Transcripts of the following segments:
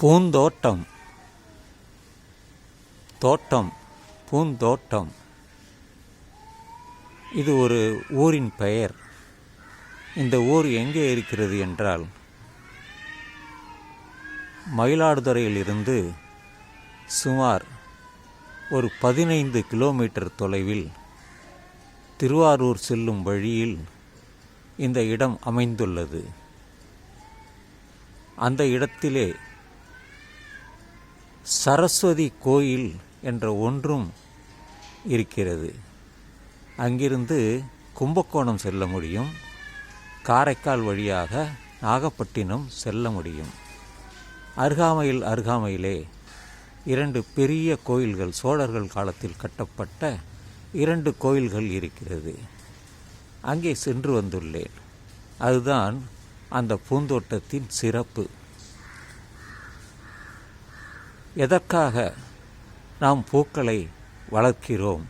பூந்தோட்டம். தோட்டம் பூந்தோட்டம். இது ஒரு ஊரின் பெயர். இந்த ஊர் எங்கே இருக்கிறது என்றால் மயிலாடுதுறையிலிருந்து சுமார் ஒரு பதினைந்து கிலோமீட்டர் தொலைவில் திருவாரூர் செல்லும் வழியில் இந்த இடம் அமைந்துள்ளது. அந்த இடத்திலே சரஸ்வதி கோயில் என்ற ஒன்றும் இருக்கிறது. அங்கிருந்து கும்பகோணம் செல்ல முடியும். காரைக்கால் வழியாக நாகப்பட்டினம் செல்ல முடியும். அருகாமையில் அருகாமையிலே இரண்டு பெரிய கோயில்கள் சோழர்கள் காலத்தில் கட்டப்பட்ட இரண்டு கோயில்கள் இருக்கிறது. அங்கே சென்று வந்துள்ளேன். அதுதான் அந்த பூந்தோட்டத்தின் சிறப்பு. எதற்காக நாம் பூக்களை வளர்க்கிறோம்?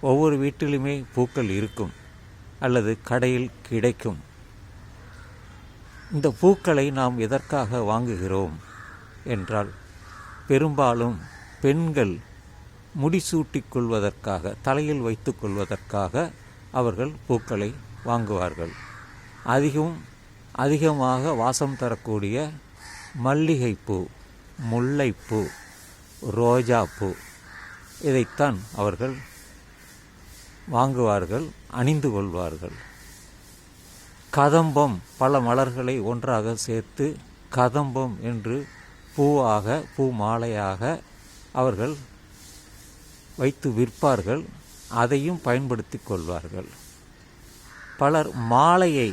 ஒவ்வொரு வீட்டிலுமே பூக்கள் இருக்கும் அல்லது கடையில் கிடைக்கும். இந்த பூக்களை நாம் எதற்காக வாங்குகிறோம்? என்றால் பெரும்பாலும் பெண்கள் முடிசூட்டிக் கொள்வதற்காக தலையில் வைத்துக்கொள்வதற்காக அவர்கள் பூக்களை வாங்குவார்கள். அதிகம் அதிகமாக வாசம் தரக்கூடிய மல்லிகைப்பூ முல்லைப்பூ ரோஜாப்பூ இதைத்தான் அவர்கள் வாங்குவார்கள் அணிந்து கொள்வார்கள். கதம்பம் பல மலர்களை ஒன்றாக சேர்த்து கதம்பம் என்று பூவாக பூ மாலையாக அவர்கள் வைத்து விற்பார்கள் அதையும் பயன்படுத்தி கொள்வார்கள். பலர் மாலையை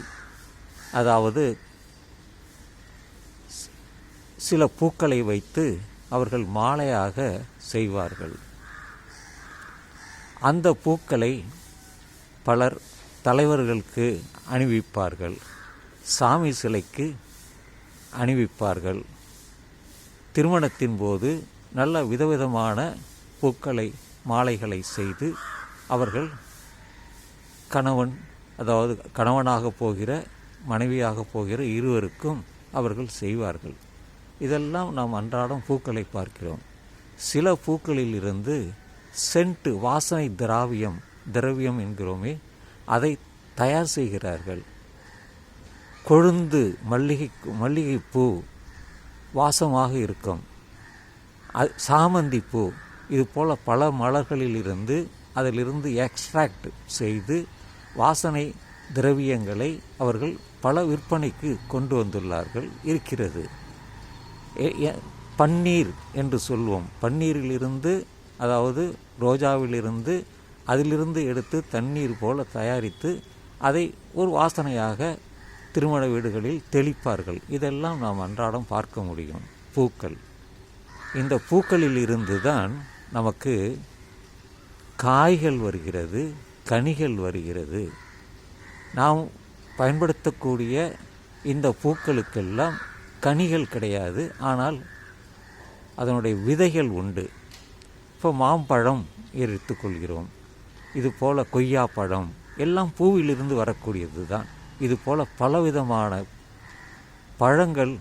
அதாவது சில பூக்களை வைத்து அவர்கள் மாலையாக செய்வார்கள். அந்த பூக்களை பலர் தலைவர்களுக்கு அணிவிப்பார்கள். சாமி சிலைக்கு அணிவிப்பார்கள். திருமணத்தின் போது நல்ல விதவிதமான பூக்களை மாலைகளை செய்து அவர்கள் கணவன் அதாவது கணவனாக போகிற மனைவியாக போகிற இருவருக்கும் அவர்கள் செய்வார்கள். இதெல்லாம் நாம் அன்றாடம் பூக்களை பார்க்கிறோம். சில பூக்களில் இருந்து சென்ட்டு வாசனை திராவியம் திரவியம் என்கிறோமே அதை தயார் செய்கிறார்கள். கொழுந்து மல்லிகை மல்லிகை பூ வாசமாக இருக்கும். அது சாமந்தி பூ இது போல் பல மலர்களில் இருந்து அதிலிருந்து எக்ஸ்ட்ராக்ட் செய்து வாசனை திரவியங்களை அவர்கள் பல விற்பனைக்கு கொண்டு வந்துள்ளார்கள் இருக்கிறது. பன்னீர் என்று சொல்வோம். பன்னீரிலிருந்து அதாவது ரோஜாவிலிருந்து அதிலிருந்து எடுத்து தண்ணீர் போல தயாரித்து அதை ஒரு வாசனையாக திருமண வீடுகளில் தெளிப்பார்கள். இதெல்லாம் நாம் அன்றாடம் பார்க்க முடியும். பூக்கள். இந்த பூக்களில் இருந்து தான் நமக்கு காய்கள் வருகிறது கனிகள் வருகிறது. நாம் பயன்படுத்தக்கூடிய இந்த பூக்களுக்கெல்லாம் கனிகள் கிடையாது ஆனால் அதனுடைய விதைகள் உண்டு. இப்போ மாம்பழம் எடுத்துக்கொள்கிறோம் இது போல் கொய்யாப்பழம் எல்லாம் பூவிலிருந்து வரக்கூடியது தான். இது போல் பலவிதமான பழங்கள்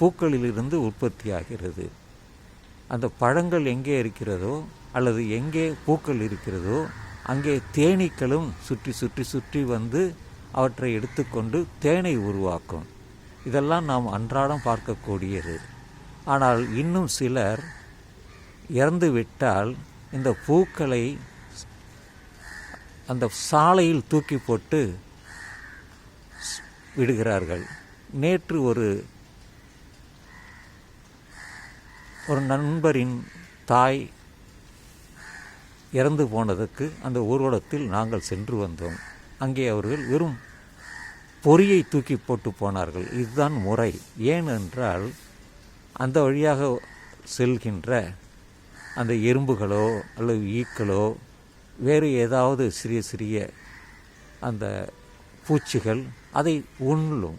பூக்களிலிருந்து உற்பத்தியாகிறது. அந்த பழங்கள் எங்கே இருக்கிறதோ அல்லது எங்கே பூக்கள் இருக்கிறதோ அங்கே தேனீக்களும் சுற்றி சுற்றி சுற்றி வந்து அவற்றை எடுத்துக்கொண்டு தேனை உருவாக்கும். இதெல்லாம் நாம் அன்றாடம் பார்க்கக்கூடியது. ஆனால் இன்னும் சிலர் இறந்து விட்டால் இந்த பூக்களை அந்த சாலையில் தூக்கி போட்டு விடுகிறார்கள். நேற்று ஒரு ஒரு நண்பரின் தாய் இறந்து போனதுக்கு அந்த ஊர்வலத்தில் நாங்கள் சென்று வந்தோம். அங்கே அவர்கள் வெறும் பொறியை தூக்கி போட்டு போனார்கள். இதுதான் முறை. ஏனென்றால் அந்த வழியாக செல்கின்ற அந்த எறும்புகளோ அல்லது ஈக்களோ வேறு ஏதாவது சிறிய சிறிய அந்த பூச்சிகள் அதை உண்ணும்.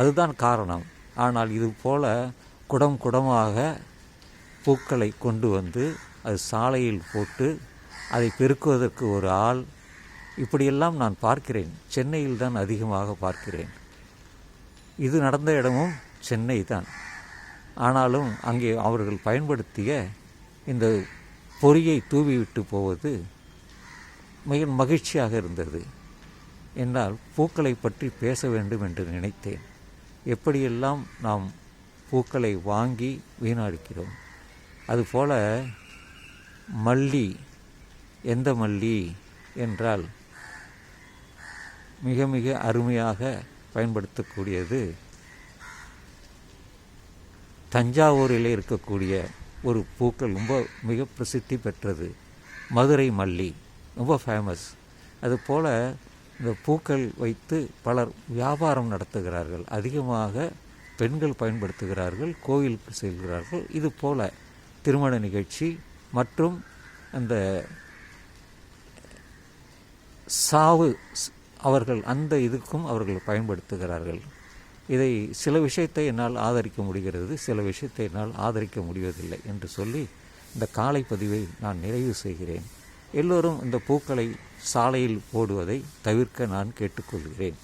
அதுதான் காரணம். ஆனால் இது போல குடம் குடமாக பூக்களை கொண்டு வந்து அது சாலையில் போட்டு அதை பெருக்குவதற்கு ஒரு ஆள் இப்படியெல்லாம் நான் பார்க்கிறேன். சென்னையில் தான் அதிகமாக பார்க்கிறேன். இது நடந்த இடமும் சென்னை தான். ஆனாலும் அங்கே அவர்கள் பயன்படுத்திய இந்த பொறியை தூவிவிட்டு போவது மிக மகிழ்ச்சியாக இருந்தது. என்னால் பூக்களை பற்றி பேச வேண்டும் என்று நினைத்தேன். எப்படியெல்லாம் நாம் பூக்களை வாங்கி வீணடிக்கிறோம். அதுபோல மல்லி எந்த மல்லி என்றால் மிக மிக அருமையாக பயன்படுத்தக்கூடியது. தஞ்சாவூரில் இருக்கக்கூடிய ஒரு பூக்கள் ரொம்ப மிக பிரசித்தி பெற்றது. மதுரை மல்லி ரொம்ப ஃபேமஸ் அதுபோல் இந்த பூக்கள் வைத்து பலர் வியாபாரம் நடத்துகிறார்கள். அதிகமாக பெண்கள் பயன்படுத்துகிறார்கள் கோயிலுக்கு செல்கிறார்கள். இது போல் திருமண நிகழ்ச்சி மற்றும் அந்த சாவு அவர்கள் அந்த இதுக்கும் அவர்கள் பயன்படுத்துகிறார்கள். இதை சில விஷயத்தை என்னால் ஆதரிக்க முடிகிறது சில விஷயத்தை என்னால் ஆதரிக்க முடிவதில்லை என்று சொல்லி இந்த காலை பதிவை நான் நிறைவு செய்கிறேன். எல்லோரும் இந்த பூக்களை சாலையில் போடுவதை தவிர்க்க நான் கேட்டுக்கொள்கிறேன்.